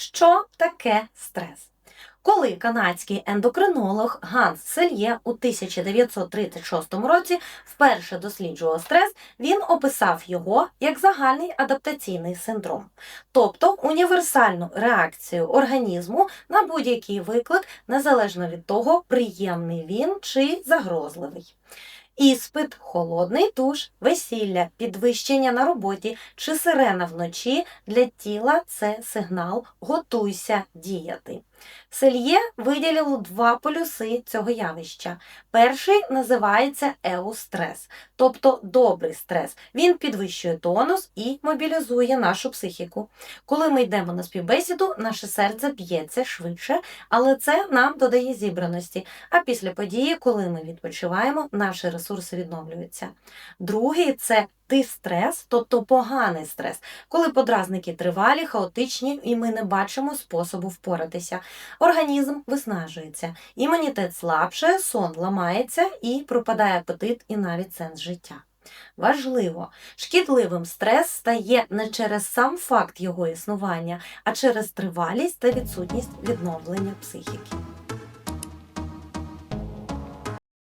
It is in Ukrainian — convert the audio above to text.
Що таке стрес? Коли канадський ендокринолог Ганс Сельє у 1936 році вперше досліджував стрес, він описав його як загальний адаптаційний синдром, тобто універсальну реакцію організму на будь-який виклик, незалежно від того, приємний він чи загрозливий. Іспит, холодний душ, весілля, підвищення на роботі чи сирена вночі для тіла це сигнал готуйся діяти. Сельє виділило два полюси цього явища. Перший називається еустрес, тобто добрий стрес. Він підвищує тонус і мобілізує нашу психіку. Коли ми йдемо на співбесіду, наше серце б'ється швидше, але це нам додає зібраності. А після події, коли ми відпочиваємо, наші ресурси відновлюються. Другий це дистрес, тобто поганий стрес, коли подразники тривалі, хаотичні, і ми не бачимо способу впоратися. Організм виснажується, імунітет слабше, сон ламається і пропадає апетит і навіть сенс життя. Важливо, шкідливим стрес стає не через сам факт його існування, а через тривалість та відсутність відновлення психіки.